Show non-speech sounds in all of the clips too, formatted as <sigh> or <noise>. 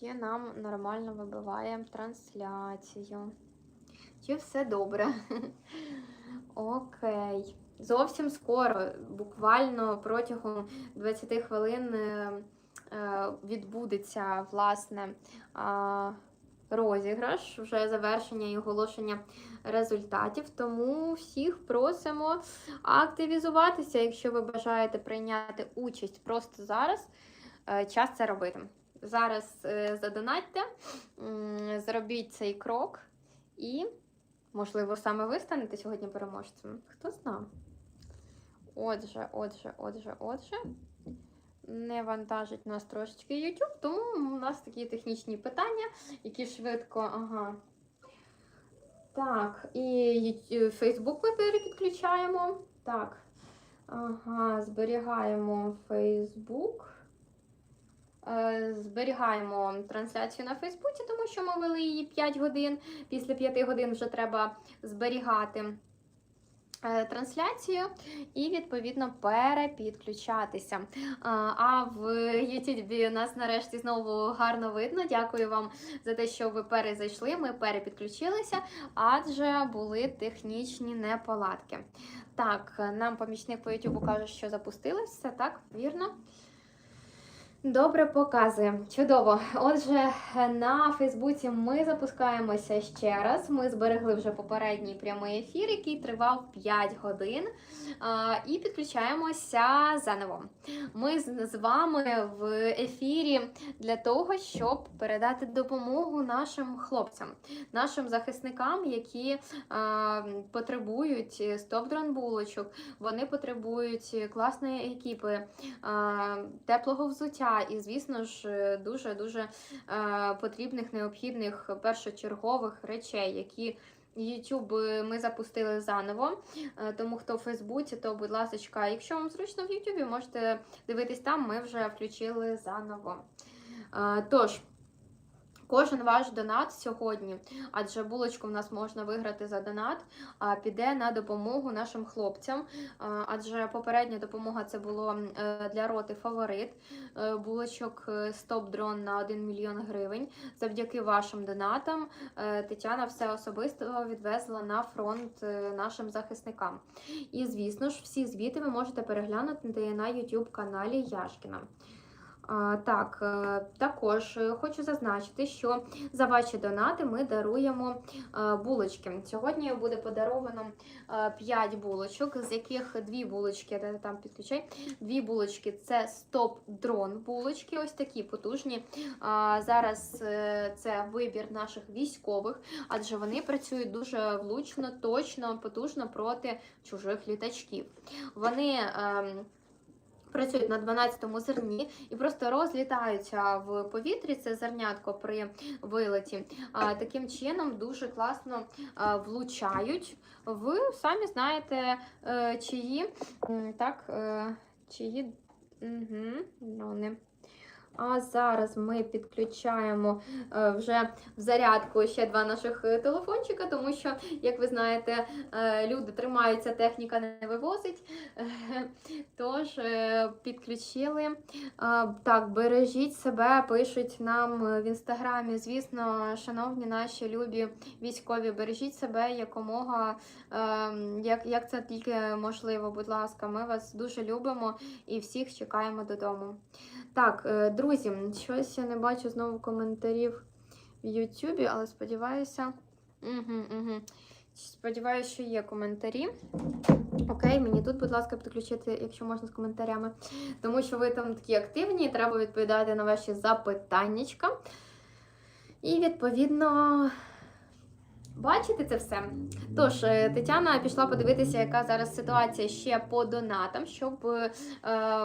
чи нам нормально вибиває трансляцію. Чи все добре? <laughs> Окей. Зовсім скоро, буквально протягом 20 хвилин е, е, відбудеться власне розіграш, вже завершення і оголошення результатів. Тому всіх просимо активізуватися, якщо ви бажаєте прийняти участь просто зараз. е, Час це робити. Зараз е, задонатьте, зробіть цей крок і, можливо, саме ви станете сьогодні переможцем. Хто знає? Отже, отже, отже, отже. Не вантажить нас трошечки YouTube, тому у нас такі технічні питання, які швидко. Ага. Так, і Facebook ми перепідключаємо. Так. Ага, зберігаємо Facebook. Е, Зберігаємо трансляцію на Фейсбуці, тому що ми вели її 5 годин. Після 5 годин вже треба зберігати е, трансляцію і, відповідно, перепідключатися. А, А в YouTube нас нарешті знову гарно видно. Дякую вам за те, що ви перезайшли. Ми перепідключилися, адже були технічні неполадки. Так, нам помічник по YouTube каже, що запустилось все, так, вірно. Добре показує. Чудово. Отже, на Фейсбуці ми запускаємося ще раз. Ми зберегли вже попередній прямий ефір, який тривав 5 годин. І підключаємося заново. Ми з вами в ефірі для того, щоб передати допомогу нашим хлопцям, нашим захисникам, які потребують стоп-дрон булочок, вони потребують класної екіпи, теплого взуття і, звісно ж, дуже дуже потрібних необхідних першочергових речей, які YouTube ми запустили заново. Е, Тому хто в Фейсбуці, то будь ласка, якщо вам зручно в Ютубі, можете дивитись там, ми вже включили заново. Е, Тож. Кожен ваш донат сьогодні, адже булочку в нас можна виграти за донат, піде на допомогу нашим хлопцям. Адже попередня допомога це було е, для роти фаворит. Е, Булочок е, стоп-дрон на 1 мільйон гривень. Завдяки вашим донатам Тетяна все особисто відвезла на фронт нашим захисникам. І, звісно ж, всі звіти ви можете переглянути на YouTube каналі Яшкіна. Так, е, також е, хочу зазначити, що за ваші донати ми даруємо е, булочки. Сьогодні буде подаровано 5 булочок, з яких дві булочки, там підключай, дві булочки це стоп-дрон булочки, ось такі потужні. Зараз це вибір наших військових, адже вони працюють дуже влучно, точно, потужно проти чужих літачків. Вони. Працюють на 12-му зерні і просто розлітаються в повітрі. Це зернятко при вилеті. Таким чином дуже класно влучають Ви самі знаєте, е, чиї так, е, чиї угу, дрони. А зараз ми підключаємо е, вже в зарядку ще два наших е, телефончика, тому що, як ви знаєте, е, люди тримаються, техніка не вивозить. Тож підключили. Так, бережіть себе, пишуть нам в інстаграмі. Звісно, шановні наші любі військові, бережіть себе якомога, як, як це тільки можливо. Будь ласка, ми вас дуже любимо і всіх чекаємо додому. Так, е, друзі, щось я не бачу знову коментарів в Ютубі, але сподіваюся. Угу, угу. Сподіваюся, що є коментарі. Окей, мені тут, будь ласка, підключити, якщо можна, з коментарями. Тому що ви там такі активні, і треба відповідати на ваші запитаннячка. І, відповідно, бачите це все. Тож, е, Тетяна пішла подивитися, яка зараз ситуація ще по донатам, щоб, е,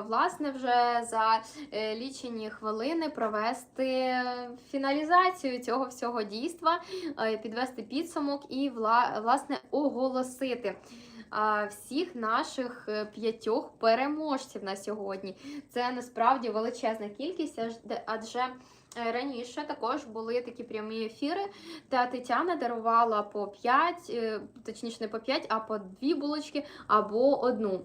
власне, вже за е, лічені хвилини провести фіналізацію цього всього дійства, підвести підсумок і, вла- власне, оголосити всіх наших п'ятьох переможців на сьогодні. Це насправді величезна кількість, адже Раніше також були такі прямі ефіри, та Тетяна дарувала по 5, е, точніше не по 5, а по 2 булочки або одну. Е,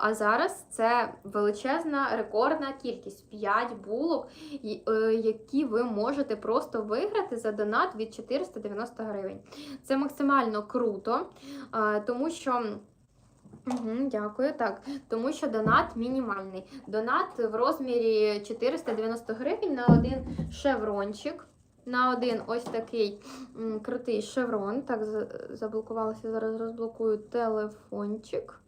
А зараз це величезна рекордна кількість 5 булок, е, які ви можете просто виграти за донат від 490 гривень. Це максимально круто, е, тому що. Угу, дякую. Так, тому що донат мінімальний. Донат в розмірі 490 гривень на один шеврончик. На один ось такий м, крутий шеврон. Так, за- заблокувалося. Зараз розблокую телефончик,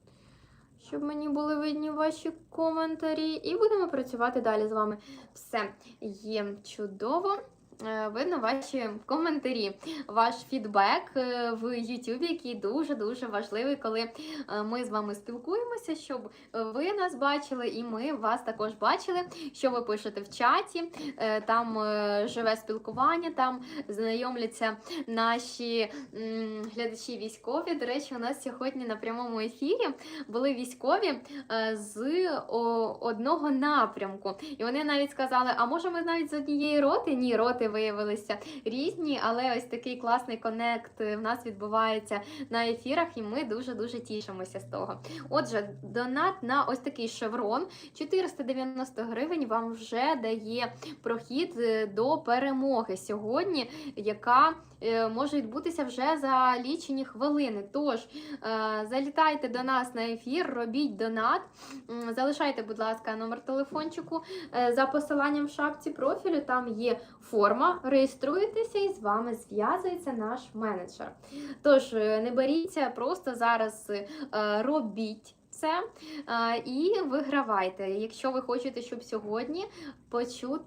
щоб мені були видні ваші коментарі. І будемо працювати далі з вами. Все є чудово. Е, Видно ваші коментарі, ваш фідбек е, в YouTube, який дуже-дуже важливий, коли е, ми з вами спілкуємося, щоб ви нас бачили і ми вас також бачили, що ви пишете в чаті. Там живе спілкування, там знайомляться наші глядачі військові. До речі, у нас сьогодні на прямому ефірі були військові з одного напрямку. І вони навіть сказали: а може ми навіть з однієї роти? Ні, роти виявилися різні, але ось такий класний конект в нас відбувається на ефірах, і ми дуже-дуже тішимося з того. Отже, донат на ось такий шеврон 490 гривень вам вже дає прохід е, до перемоги сьогодні, яка е, може відбутися вже за лічені хвилини. Тож е, залітайте до нас на ефір, робіть донат, залишайте, будь ласка, номер телефончику за посиланням в шапці профілю. Там є форма, реєструєтеся і з вами зв'язується наш менеджер. Тож е, не боріться, просто зараз е, робіть. Це е, і вигравайте. Якщо ви хочете, щоб сьогодні почути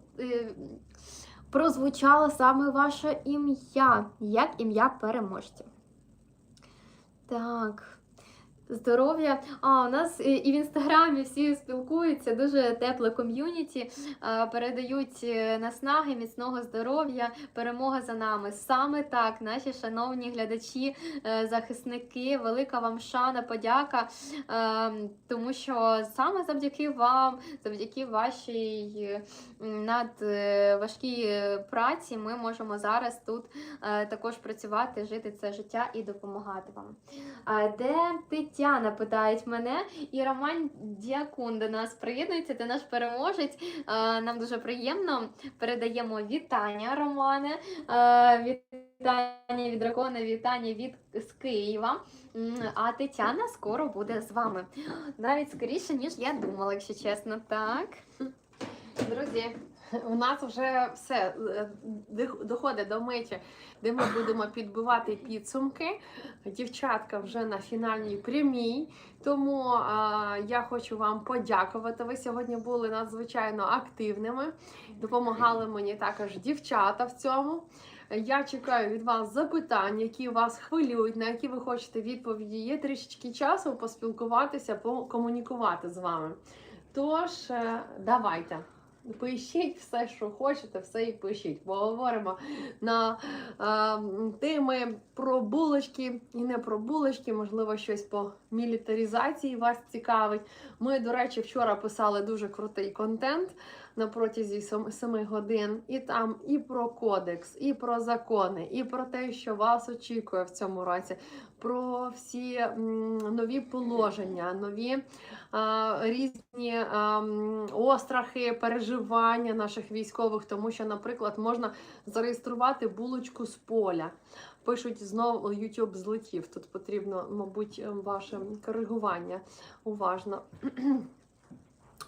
прозвучало саме ваше ім'я, як ім'я переможця. Так. Здоров'я. А, у нас і і в інстаграмі всі спілкуються, дуже тепле ком'юніті, е, передають е, наснаги, міцного здоров'я, перемога за нами. Саме так, наші шановні глядачі, е, захисники, велика вам шана, подяка, е, тому що саме завдяки вам, завдяки вашій е, надважкій е, праці, ми можемо зараз тут е, також працювати, жити це життя і допомагати вам. Де Тетяна питають мене, і Роман Діакун до нас приєднується, ти наш переможець. Нам дуже приємно. Передаємо вітання, Романе. Вітання від дракона, вітання від з Києва. А Тетяна скоро буде з вами. Навіть скоріше, ніж я думала, якщо чесно. Так. Друзі, у нас вже все е, доходить до миті, де ми будемо підбивати підсумки. Дівчатка вже на фінальній прямій. Тому а, я хочу вам подякувати. Ви сьогодні були надзвичайно активними. Допомагали мені також дівчата в цьому. Я чекаю від вас запитань, які вас хвилюють, на які ви хочете відповіді. Є трішечки часу поспілкуватися, покомунікувати з вами. Тож, е, давайте. Пишіть все, що хочете, все і пишіть. Поговоримо на е, теми про булочки і не про булочки, можливо, щось по мілітарізації вас цікавить. Ми, до речі, вчора писали дуже крутий контент на протязі 7 годин. І там і про кодекс, і про закони, і про те, що вас очікує в цьому році, про всі нові положення, нові а, різні а, острахи, переживання наших військових, тому що, наприклад, можна зареєструвати булочку з поля. Пишуть знову YouTube злетів. Тут потрібно, мабуть, ваше коригування уважно.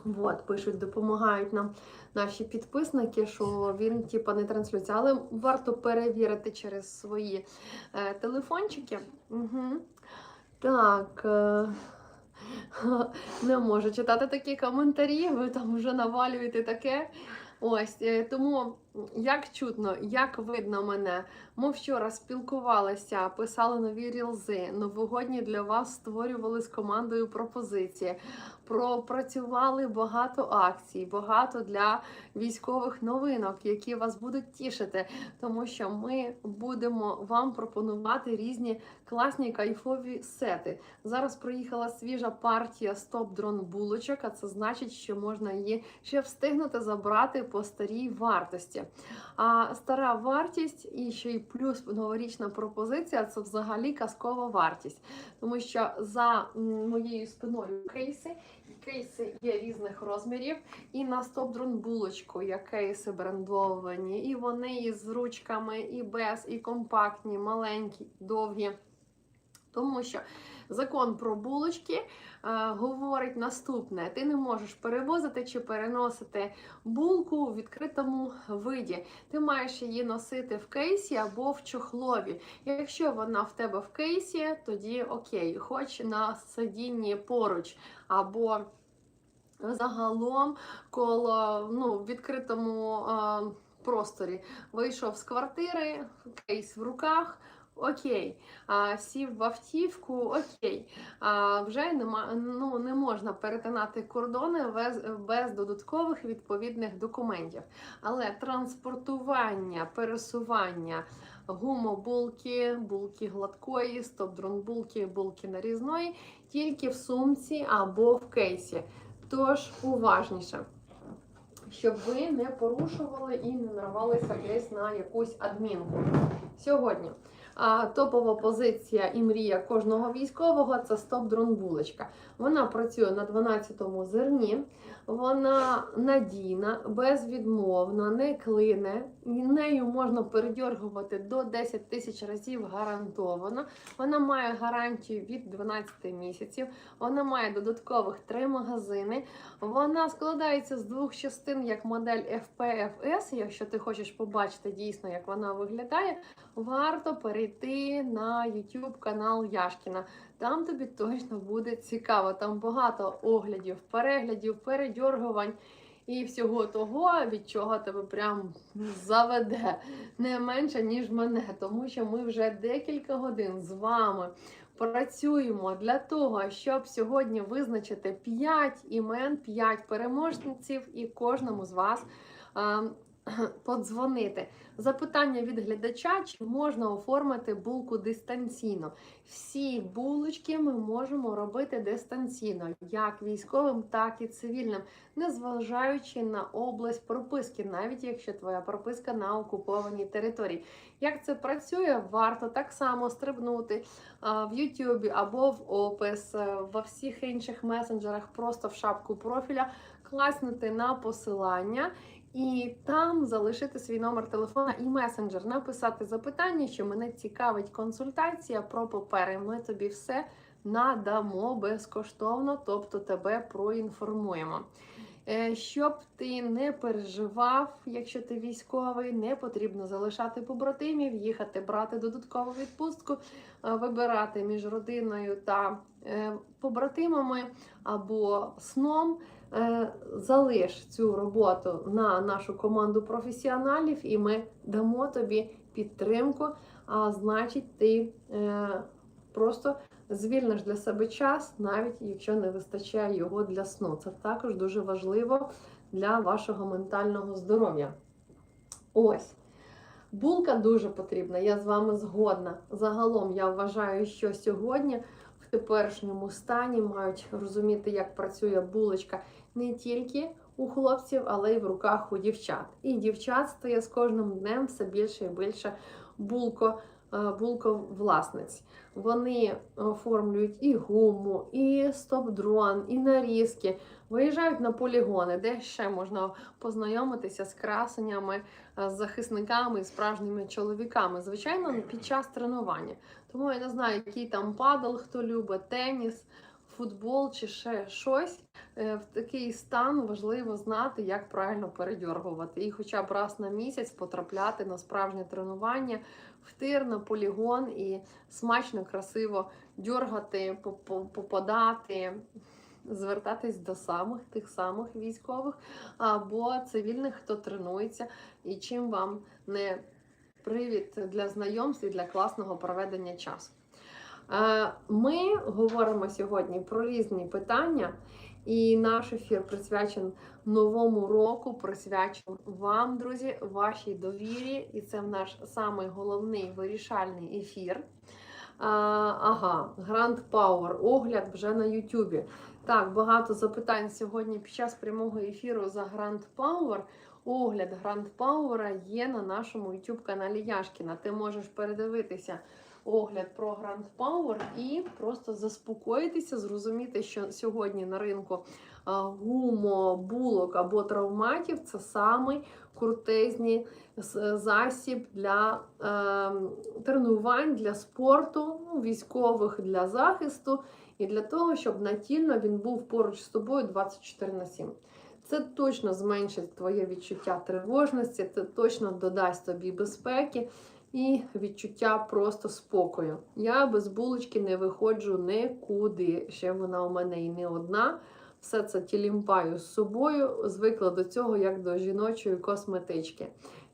Вот, пишуть, допомагають нам наші підписники, що він типа не транслюється, але варто перевірити через свої е, телефончики. Угу. Так. Е, <laughs> не можу читати такі коментарі, ви там вже навалюєте таке. Ось е, тому як чутно, як видно мене. Ми вчора спілкувалися, писали нові рілзи, новогодні для вас створювали з командою пропозиції. Пропрацювали багато акцій, багато для військових новинок, які вас будуть тішити, тому що ми будемо вам пропонувати різні класні кайфові сети. Зараз приїхала свіжа партія стоп дрон булочок, а це значить, що можна її ще встигнути забрати по старій вартості. А стара вартість і ще й плюс новорічна пропозиція це взагалі казкова вартість, тому що за моєю спиною кейси. Кейси є різних розмірів, і на стоп-дрон булочку є кейси брендовані, і вони і з ручками, і без, і компактні, маленькі, довгі. Тому що закон про булочки е, говорить наступне: ти не можеш перевозити чи переносити булку у відкритому виді. Ти маєш її носити в кейсі або в чохлові. Якщо вона в тебе в кейсі, тоді окей, хоч на сидінні поруч, або загалом коло ну, в відкритому е, просторі. Вийшов з квартири, кейс в руках. Окей, а, сів в автівку, окей. А, вже нема, ну, не можна перетинати кордони без, без додаткових відповідних документів. Але транспортування, пересування гумобулки, булки гладкої, стоп-дрон булки, нарізної тільки в сумці або в кейсі. Тож уважніше, щоб ви не порушували і не нарвалися десь на якусь адмінку. Сьогодні топова позиція і мрія кожного військового це стоп-дрон булочка. Вона працює на 12-му зерні, вона надійна, безвідмовна, не клине. Нею можна передьоргувати до 10 тисяч разів гарантовано. Вона має гарантію від 12 місяців. Вона має додаткових три магазини. Вона складається з двох частин, як модель FPFS. Якщо ти хочеш побачити дійсно, як вона виглядає, варто перейти на YouTube канал Яшкіна. Там тобі точно буде цікаво. Там багато оглядів, переглядів, передьоргувань. І всього того, від чого тебе прям заведе. Не менше, ніж мене, тому що ми вже декілька годин з вами працюємо для того, щоб сьогодні визначити 5 імен, 5 переможців і кожному з вас а, <clears throat> подзвонити. Запитання від глядача: чи можна оформити булку дистанційно? Всі булочки ми можемо робити дистанційно, як військовим, так і цивільним, незважаючи на область прописки, навіть якщо твоя прописка на окупованій території. Як це працює, варто так само стрибнути а, в Ютубі або в опис, е, во всіх інших месенджерах, просто в шапку профіля, класнути на посилання. І там залишити свій номер телефона і месенджер, написати запитання, що мене цікавить консультація про папери. Ми тобі все надамо безкоштовно, тобто тебе проінформуємо. Е, Щоб ти не переживав, якщо ти військовий, не потрібно залишати побратимів, їхати брати додаткову відпустку, е, вибирати між родиною та е, побратимами або сном. Е, Залиш цю роботу на нашу команду професіоналів, і ми дамо тобі підтримку. А значить, ти е, просто звільниш для себе час, навіть якщо не вистачає його для сну. Це також дуже важливо для вашого ментального здоров'я. Ось. Булка дуже потрібна, я з вами згодна. Загалом я вважаю, що сьогодні в теперішньому стані мають розуміти, як працює булочка не тільки у хлопців, але й в руках у дівчат. І дівчат стає з кожним днем все більше і більше булко, е, булковласниць. Вони оформлюють і гуму, і стоп-дрон, і нарізки. Виїжджають на полігони, де ще можна познайомитися з красенями, е, з захисниками і справжніми чоловіками. Звичайно, під час тренування. Тому я не знаю, який там падал, хто любить теніс, футбол чи ще щось. Е, В такий стан важливо знати, як правильно передьоргувати. І хоча б раз на місяць потрапляти на справжнє тренування в тир, на полігон і смачно, красиво дьоргати, попадати. Звертатись до самих тих самих військових або цивільних, хто тренується, і чим вам не привід для знайомств і для класного проведення часу. Ми говоримо сьогодні про різні питання, І наш ефір присвячений новому року, присвячений вам, друзі, вашій довірі. І це наш самий головний вирішальний ефір. Ага, Grand Power, огляд вже на Ютубі. Так, багато запитань сьогодні під час прямого ефіру за Grand Power. Огляд Grand Power є на нашому YouTube каналі Яшкіна. Ти можеш передивитися огляд про Grand Power і просто заспокоїтися, зрозуміти, що сьогодні на ринку гумо, булок або травматів це самий крутезний засіб для е, тренувань, для спорту, ну, військових для захисту і для того, щоб натільно він був поруч з тобою 24 на 7. Це точно зменшить твоє відчуття тривожності, це точно додасть тобі безпеки і відчуття просто спокою. Я без булочки не виходжу нікуди. Ще вона у мене і не одна. Все це тілімпаю з собою, звикла до цього як до жіночої косметички.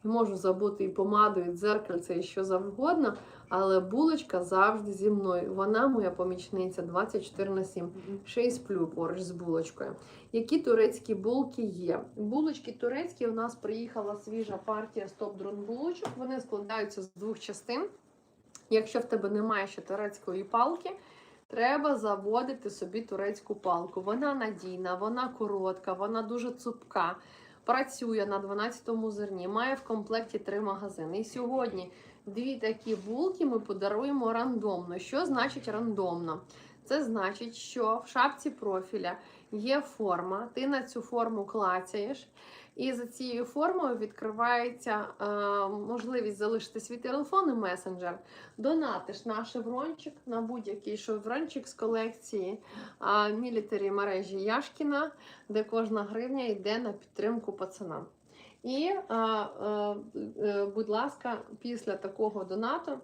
Можу забути і помаду, і дзеркальце, і що завгодно, але булочка завжди зі мною. Вона моя помічниця 24 на 7. Ще й сплю поруч з булочкою. Які турецькі булки є? Булочки турецькі у нас приїхала свіжа партія стоп-дрон булочок. Вони складаються з двох частин. Якщо в тебе немає ще турецької палки, треба заводити собі турецьку палку. Вона надійна, вона коротка, вона дуже цупка. Працює на 12-му зерні, має в комплекті три магазини. І сьогодні дві такі булки ми подаруємо рандомно. Що значить рандомно? Це значить, що в шапці профіля є форма, ти на цю форму клацаєш, і за цією формою відкривається е, можливість залишити свій телефон і месенджер. Донатиш на шеврончик, на будь-який шеврончик з колекції е, мілітарі мережі Яшкіна, де кожна гривня йде на підтримку пацанам. І, е, е, будь ласка, після такого донату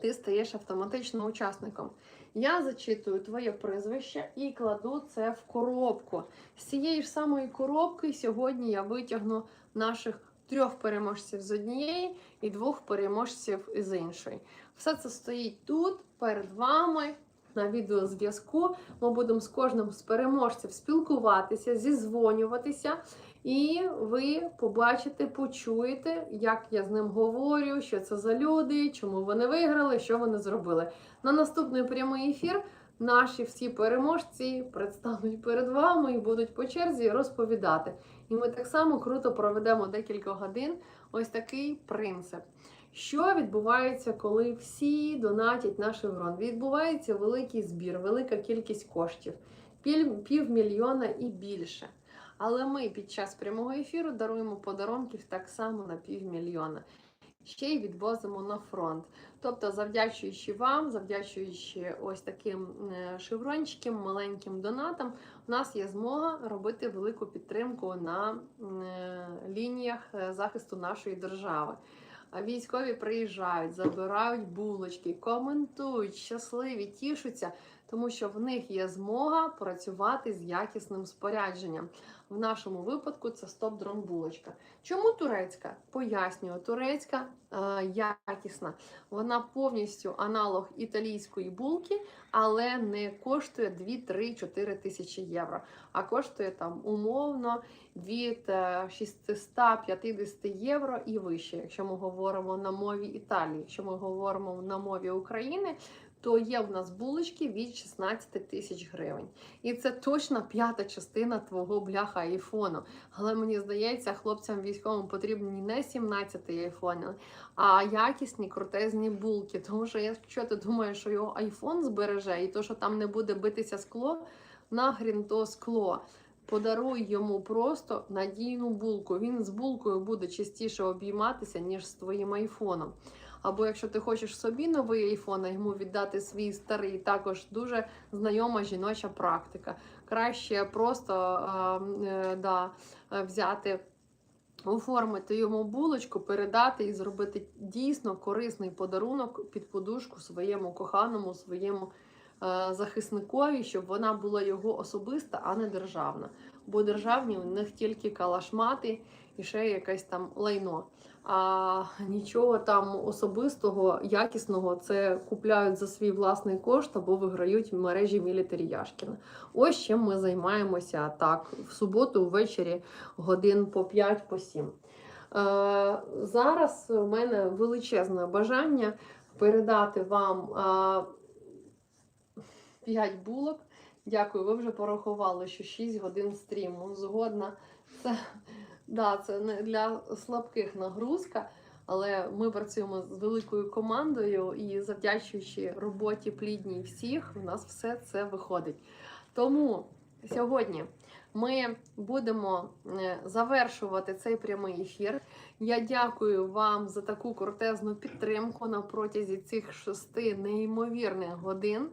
ти стаєш автоматично учасником. Я зачитую твоє прізвище і кладу це в коробку. З цієї ж самої коробки сьогодні я витягну наших трьох переможців з однієї і двох переможців з іншої. Все це стоїть тут перед вами. На відеозв'язку ми будемо з кожним з переможців спілкуватися, зізвонюватися, і ви побачите, почуєте, як я з ним говорю, що це за люди, чому вони виграли, що вони зробили. На наступний прямий ефір наші всі переможці предстануть перед вами і будуть по черзі розповідати. І ми так само круто проведемо декілька годин. Ось такий принцип. Що відбувається, коли всі донатять на шеврон? Відбувається великий збір, велика кількість коштів, пів, півмільйона і більше. Але ми під час прямого ефіру даруємо подарунків так само на півмільйона. Ще й відвозимо на фронт. Тобто, завдячуючи вам, завдячуючи ось таким е, шеврончикам, маленьким донатам, у нас є змога робити велику підтримку на е, лініях е, захисту нашої держави. Військові приїжджають, забирають булочки, коментують, щасливі, тішуться, тому що в них є змога працювати з якісним спорядженням. В нашому випадку це стоп-дрон булочка. Чому турецька? Пояснюю, турецька е, якісна. Вона повністю аналог італійської булки, але не коштує 2, 3, 4 тисячі євро, а коштує там умовно від е, 650 євро і вище, якщо ми говоримо на мові Італії. Якщо ми говоримо на мові України, то є в нас булочки від 16 тисяч гривень. І це точно п'ята частина твого бляха айфону. Але мені здається, хлопцям військовим потрібні не 17 айфон, а якісні крутезні булки. Тому що якщо ти думаєш, що його айфон збереже, і то, що там не буде битися скло, нагрін то скло. Подаруй йому просто надійну булку. Він з булкою буде частіше обійматися, ніж з твоїм айфоном. Або якщо ти хочеш собі новий айфон, а йому віддати свій старий, також дуже знайома жіноча практика. Краще просто е, е, да, е, взяти. Оформити йому булочку, передати і зробити дійсно корисний подарунок під подушку своєму коханому, своєму е, захисникові, щоб вона була його особиста, а не державна. Бо державні у них тільки калашмати і ще якесь там лайно. А нічого там особистого, якісного це купляють за свій власний кошт або виграють в мережі Мілітарі Яшкіна. Ось чим ми займаємося так в суботу ввечері годин по 5 по 7. Е, зараз у мене величезне бажання передати вам е, 5 булок. Дякую, ви вже порахували, що 6 годин стріму. Згодна. Це, да, це не для слабких нагрузка, але ми працюємо з великою командою і завдячуючи роботі плідній всіх, у нас все це виходить. Тому сьогодні ми будемо е, завершувати цей прямий ефір. Я дякую вам за таку крутезну підтримку на протязі цих шести неймовірних годин.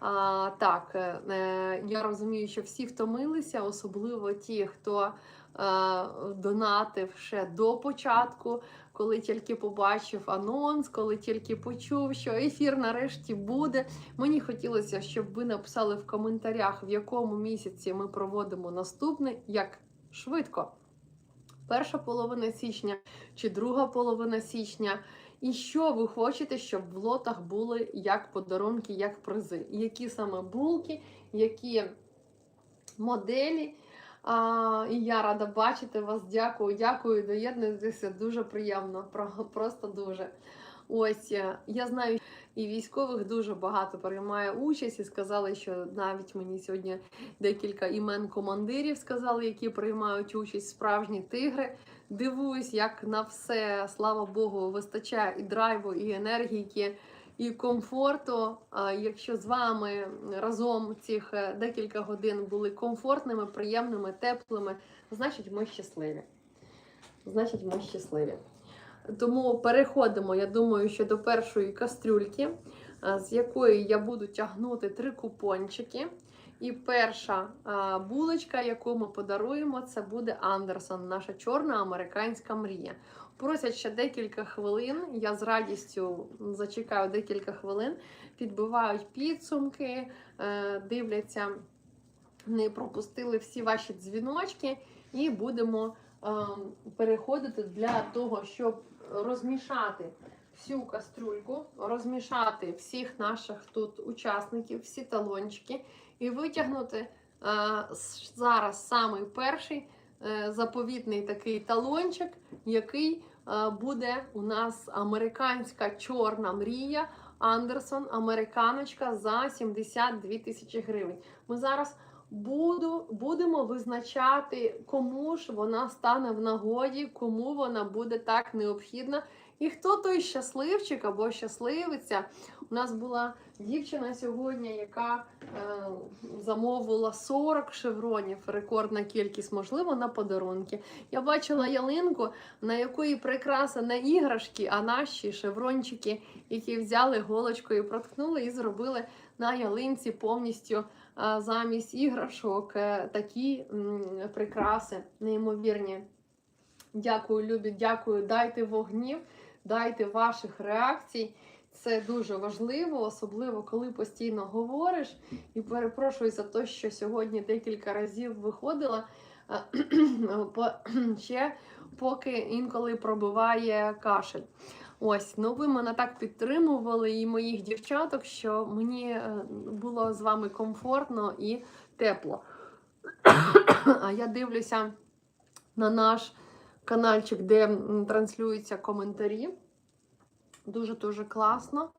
А, так, е, е, я розумію, що всі втомилися, особливо ті, хто донатив ще до початку, коли тільки побачив анонс, коли тільки почув, що ефір нарешті буде. Мені хотілося, щоб ви написали в коментарях, в якому місяці ми проводимо наступний, як швидко. Перша половина січня чи друга половина січня. І що ви хочете, щоб в лотах були як подарунки, як призи? Які саме булки, які моделі. А, і я рада бачити вас. Дякую, дякую. Доєднуйтеся. Дуже приємно. Просто дуже. Ось е, я знаю, і військових дуже багато приймає участь, і сказали, що навіть мені сьогодні декілька імен командирів сказали, які приймають участь справжні тигри. Дивуюсь, як на все, слава Богу, вистачає і драйву, і енергії, і комфорту. Якщо з вами разом цих е, декілька годин були комфортними, приємними, теплими, значить ми щасливі. Значить, ми щасливі. Тому переходимо, я думаю, що до першої кастрюльки, з якої я буду тягнути три купончики. І перша булочка, яку ми подаруємо, це буде Андерсон, наша чорна американська мрія. Просять ще декілька хвилин. Я з радістю зачекаю декілька хвилин, підбивають підсумки, е, дивляться, не пропустили всі ваші дзвіночки, і будемо е, переходити для того, щоб розмішати всю кастрюльку, розмішати всіх наших тут учасників, всі талончики, і витягнути е, зараз самий перший е, заповітний такий талончик, який е, буде у нас американська чорна мрія. Андерсон, американочка за 72 тисячі гривень. Ми зараз буду, будемо визначати, кому ж вона стане в нагоді, кому вона буде так необхідна. І хто той щасливчик або щасливиця. У нас була дівчина сьогодні, яка е, замовила 40 шевронів, рекордна кількість, можливо, на подарунки. Я бачила ялинку, на якої прикраса не іграшки, а наші шеврончики, які взяли голочкою, проткнули і зробили на ялинці повністю а, замість іграшок е, такі прикраси неймовірні. Дякую, любі, дякую. Дайте вогнів, дайте ваших реакцій. Це дуже важливо, особливо коли постійно говориш. І перепрошую за те, що сьогодні декілька разів виходила. е, <clears throat> Ще поки інколи пробиває кашель. Ось, ну ви мене так підтримували і моїх дівчаток, що мені е, було з вами комфортно і тепло. <clears throat> А я дивлюся на наш каналчик, де транслюються коментарі. Дуже-дуже класно.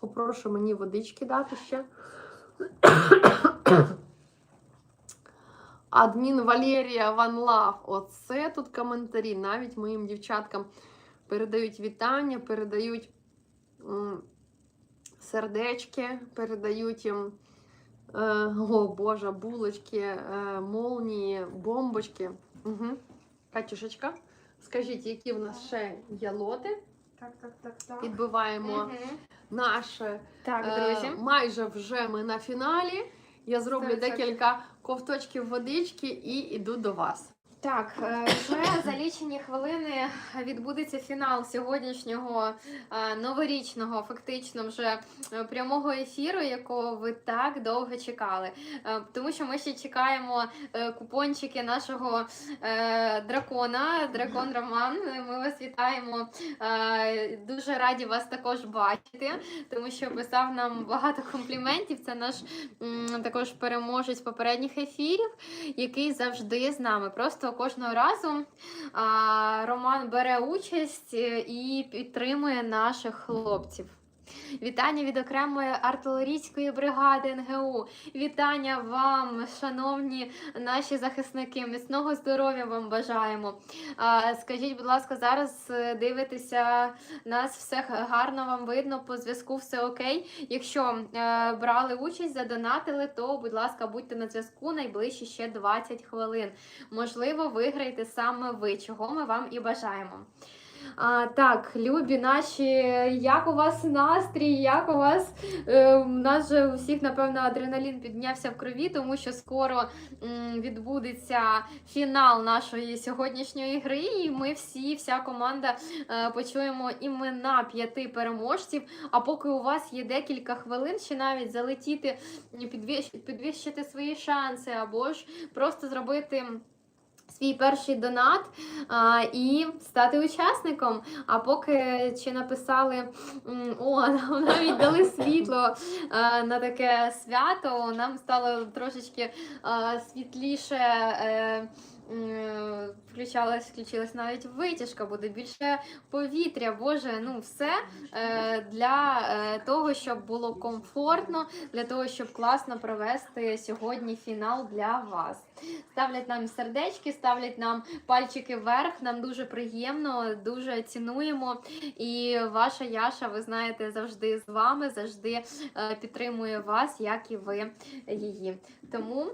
Попрошу мені водички дати ще. Адмін Валерія Ван Лав. Оце тут коментарі. Навіть моїм дівчаткам передають вітання, передають сердечки, передають їм. Е, о Боже, булочки, е, молнії, бомбочки. Угу. Катюшечка, скажіть, які в нас ще є лоти? Так, так, так, так. Підбиваємо угу. наше. Так, друзі. Е, майже вже ми на фіналі. Я зроблю Так, так. декілька ковточків водички і йду до вас. Так, е, вже за лічені хвилини відбудеться фінал сьогоднішнього е, новорічного, фактично вже е, прямого ефіру, якого ви так довго чекали. Тому що ми ще чекаємо купончики нашого дракона, дракон Роман. Ми вас вітаємо. Дуже раді вас також бачити, тому що писав нам багато компліментів. Це наш також переможець попередніх ефірів який завжди з нами. Просто кожного разу Роман бере участь е, і підтримує наших хлопців. Вітання від окремої артилерійської бригади НГУ. Вітання вам, шановні наші захисники. Міцного здоров'я вам бажаємо. Скажіть, будь ласка, зараз е, дивитеся нас все гарно вам видно по зв'язку, все окей. Якщо е, брали участь, задонатили, то, будь ласка, будьте на зв'язку найближчі ще 20 хвилин. Можливо, виграєте саме ви, чого ми вам і бажаємо. А, так, любі наші, як у вас настрій, як у вас е, у нас же у всіх, напевно, адреналін піднявся в крові, тому що скоро м, відбудеться фінал нашої сьогоднішньої гри, і ми всі, вся команда е, почуємо імена п'яти переможців. А поки у вас є декілька хвилин, ще навіть залетіти, підвищити свої шанси, або ж просто зробити. Свій перший донат а, і стати учасником. А поки чи написали о, нам навіть дали світло а, на таке свято, нам стало трошечки а, світліше. Е, м, Включалась, включилась навіть витяжка, буде більше повітря. Боже, ну все е, для е, того, щоб було комфортно, для того, щоб класно провести сьогодні фінал для вас. Ставлять нам сердечки, ставлять нам пальчики вверх. Нам дуже приємно, дуже цінуємо. І ваша Яша, ви знаєте, завжди з вами, завжди е, підтримує вас, як і ви її. Тому.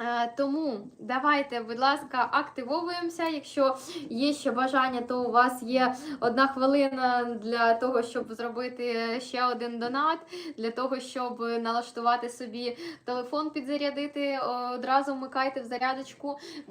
Е, Тому давайте, будь ласка, активовуємося. Якщо є ще бажання, то у вас є одна хвилина для того, щоб зробити ще один донат, для того, щоб налаштувати собі телефон, підзарядити. Одразу вмикайте в зарядочку.